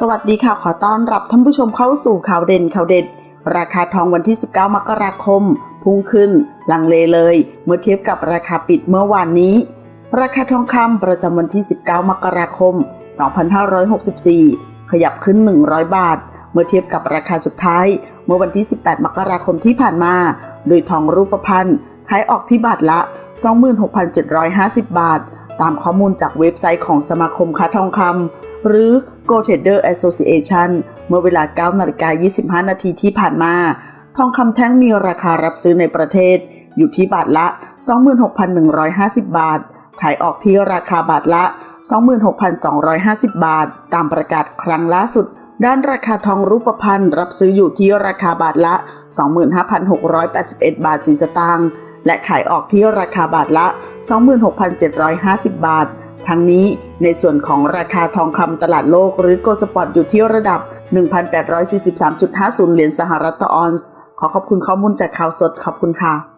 สวัสดีค่ะ ขอต้อนรับท่านผู้ชมเข้าสู่ข่าวเด่นข่าวเด็ด ราคาทองวันที่ 19 มกราคม พุ่งขึ้น ลังเลเลย เมื่อเทียบกับราคาปิดเมื่อวานนี้ ราคาทองคำประจำวันที่ 19 มกราคม 2564 ขยับขึ้น 100 บาท เมื่อเทียบกับราคาสุดท้าย เมื่อวันที่ 18 มกราคมที่ผ่านมา โดยทองรูปพรรณขายออกที่บาทละ 26,750 บาท ตามข้อมูลจากเว็บไซต์ของสมาคมค้าทองคำ หรือ Go Trader Association เมื่อเวลา9นาฬิกา25 นาทีที่ผ่านมา ทองคำแท่งมีราคารับซื้อในประเทศ อยู่ที่บาทละ 26,150 บาท ขายออกที่ราคาบาทละ 26,250 บาท ตามประกาศครั้งล่าสุด ด้านราคาทองรูปพรรณรับซื้ออยู่ที่ราคาบาทละ 25,681 บาทสีสตางค์และขายออกที่ราคาบาทละ 26,750 บาท ทั้งนี้ในส่วนของราคาทองคำตลาดโลกหรือโกลสปอตอยู่ที่ระดับ 1,843.50 เหรียญสหรัฐต่อออนซ์ ขอขอบคุณข้อมูลจากข่าวสดขอบคุณค่ะ